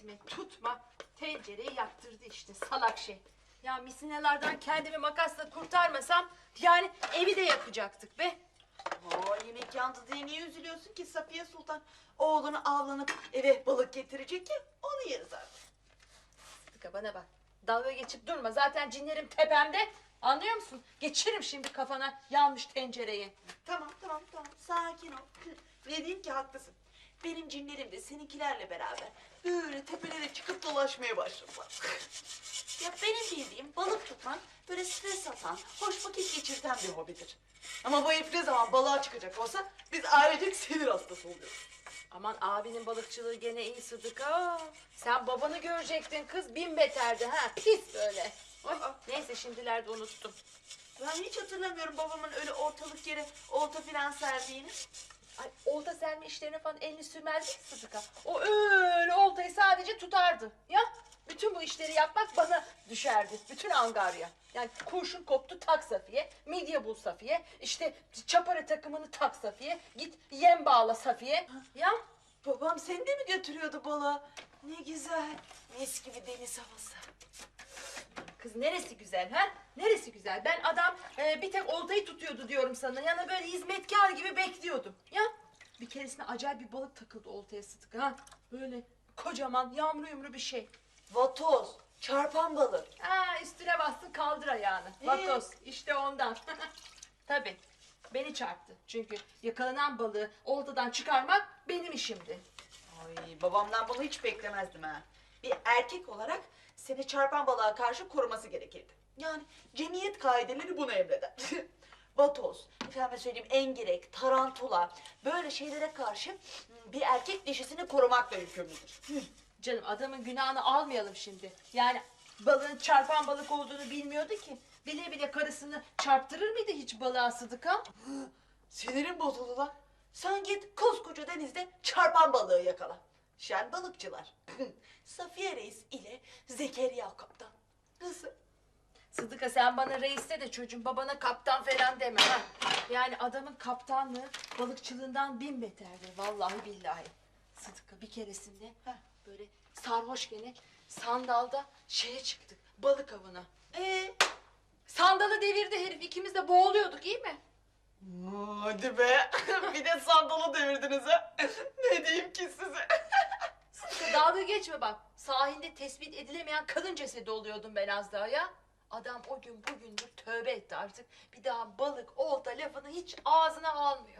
etme, tutma. Tencereyi yaktırdı işte salak şey. Ya misinalardan kendimi makasla kurtarmasam yani evi de yakacaktık be. Oo, yemek yandı diye niye üzülüyorsun ki Safiye Sultan? Oğlunu avlanıp eve balık getirecek ya onu yeriz artık. Sıdıka bana bak. Dalga geçip durma. Zaten cinlerim tepemde. Anlıyor musun? Geçiririm şimdi kafana yanmış tencereyi. Tamam tamam tamam sakin ol. ne diyeyim ki haklısın. Benim cinlerim de seninkilerle beraber böyle tepelere çıkıp dolaşmaya başladılar. ya benim bildiğim balık tutmak böyle stres atan, hoş vakit geçirten bir hobidir. Ama bu herif ne zaman balığa çıkacak olsa biz ailecek sinir hastası oluyoruz. Aman abinin balıkçılığı gene iyi Sıdıka. Sen babanı görecektin kız bin beterdi ha. Pis böyle. Oy, neyse şimdilerde unuttum. Ben hiç hatırlamıyorum babamın öyle ortalık yere olta filan serdiğini. Ay olta serme işlerine falan elini sürmezdi ki Sıdıka. O öyle oltayı sadece tutardı. Ya bütün bu işleri yapmak bana düşerdi. Bütün angarya. Yani kurşun koptu tak Safiye, midye bul Safiye, işte çapara takımını tak Safiye, git yem bağla Safiye. Ya Babam seni de mi götürüyordu balığa? Ne güzel. Mis gibi deniz havası. Kız neresi güzel ha? Neresi güzel? Ben adam e, bir tek oltayı tutuyordu diyorum sana. Yani böyle hizmetkar gibi bekliyordum. Ya bir keresinde acayip bir balık takıldı oltaya Sıdıka ha. Böyle kocaman yağmur yumru bir şey. Vatoz, çarpan balık. Aa, üstüne bastın kaldır ayağını. Ee? Vatos işte ondan. Tabii beni çarptı. Çünkü yakalanan balığı oltadan çıkarmak benim işimdi. Ay babamdan bunu hiç beklemezdim ha. Bir erkek olarak seni çarpan balığa karşı koruması gerekirdi. Yani cemiyet kaideleri bunu emreder. Vatoz, efendim söyleyeyim engerek, tarantula böyle şeylere karşı hmm, bir erkek dişisini korumakla yükümlüdür. Canım adamın günahını almayalım şimdi. Yani balığın çarpan balık olduğunu bilmiyordu ki. Bile bile karısını çarptırır mıydı hiç balığa Sıdıka? Sinirim bozuldu lan. Sen git koskoca denizde çarpan balığı yakala. Şen balıkçılar. Safiye Reis ile Zekeriya Kaptan. Nasıl? Sıdıka sen bana reiste de çocuğum babana kaptan falan deme ha. Yani adamın kaptanlığı balıkçılığından bin beterdir vallahi billahi. Sıdıka bir keresinde Heh. böyle sarhoş gene sandalda şeye çıktık balık avına. Ee, Sandalı devirdi herif ikimiz de boğuluyorduk iyi mi? hadi be. bir de sandalı devirdiniz ha. Geçme bak. Sahilde tespit edilemeyen kadın cesedi oluyordum ben az daha ya. Adam o gün bugündür tövbe etti artık. Bir daha balık, olta lafını hiç ağzına almıyor.